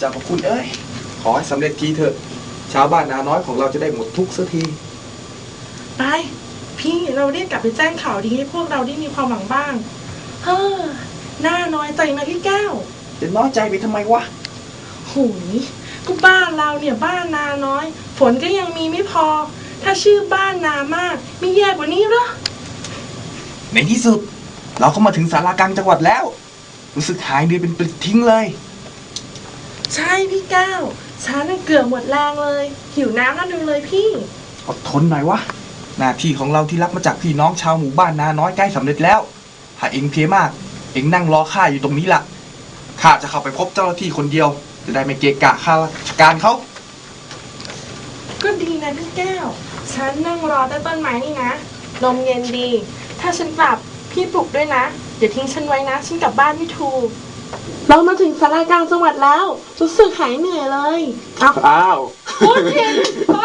เจ้าพระคุณเอ้ย ขอให้สำเร็จทีเถอะ ชาวบ้านนาน้อยของเราจะได้หมดทุกข์สักที ไป พี่เราเรียกกลับไปแจ้งข่าวดีให้พวกเราได้มีความหวังบ้าง เฮ้อหน้าน้อยใจนะพี่แก้ว จะน้อยใจไปทำไมวะ หูยก็บ้านเราเนี่ยบ้านนาน้อย ฝนก็ยังมีไม่พอ ถ้าชื่อบ้านนามากมีแย่กว่านี้เหรอ ในที่สุด เราก็มาถึงสารากลางจังหวัดแล้ว รู้สึกหายเหนื่อยเป็นปลิดทิ้งเลย ใช่พี่แก้วฉันน่ะเกือบหมดแรงเลย หิวน้ำนั่นดูเลยพี่ อดทนหน่อยวะ หน้าที่ของเราที่รับมาจากพี่น้องชาวหมู่บ้านนาน้อยใกล้สำเร็จแล้วถ้าเองเพลียมาก เองนั่งรอข้าอยู่ตรงนี้ละข้าจะเข้าไปพบเจ้าหน้าที่คนเดียว จะได้ไม่เกะกะข้าราชการเขา ก็ดีนะพี่แก้ว ฉันนั่งรอใต้ต้นไม้นี่นะลมเย็นดี ถ้าฉันกลับพี่ปลุกด้วยนะอย่าทิ้งฉันไว้นะ ฉันกลับบ้านไม่ถูก เรามาถึงสารากลางจังหวัดแล้วรู้สึกหายเหนื่อยเลยเอาอ้าว พูดผิดไป